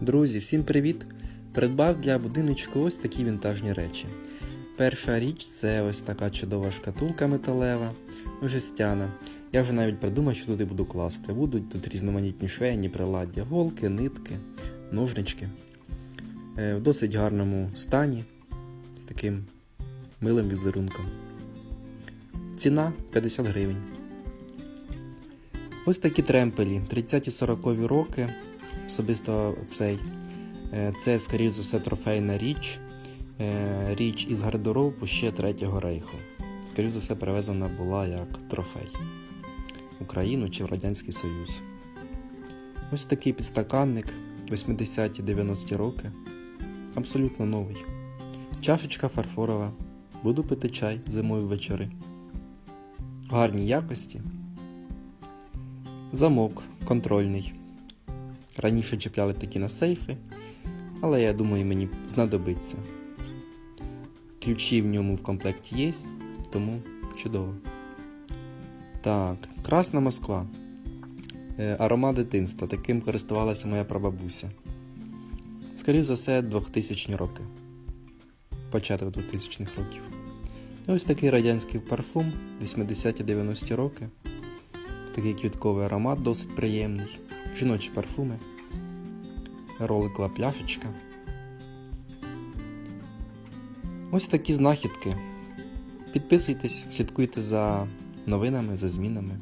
Друзі, всім привіт! Придбав для будиночку ось такі вінтажні речі. Перша річ це ось така чудова шкатулка металева, жестяна. Я вже навіть придумав, що туди буду класти. Будуть тут різноманітні швейні приладдя, голки, нитки, ножнички. Е, В досить гарному стані, з таким милим візерунком. Ціна 50 гривень. Ось такі тремпелі 30-40 роки. Особисто цей. Е, Це, скоріш за все, трофейна річ. Е, Річ із гардеробу ще Третього рейху. Скоріше за все, привезена була як трофей в Україну чи в Радянський Союз. Ось такий підстаканник 80-90 роки. Абсолютно новий. Чашечка фарфорова. Буду пити чай зимою ввечері. В гарній якості. Замок контрольний. Раніше чіпляли такі на сейфи, але я думаю, мені знадобиться. Ключі в ньому в комплекті є, тому чудово. Так, Красна Москва. Е, Аромат дитинства. Таким користувалася моя прабабуся. Скоріше за все, 2000 роки. Початок 2000-х років. І ось такий радянський парфум 80-90 роки. Такий квітковий аромат досить приємний. Жіночі парфуми. Роликова пляшечка. Ось такі знахідки. Підписуйтесь, слідкуйте за новинами, за змінами.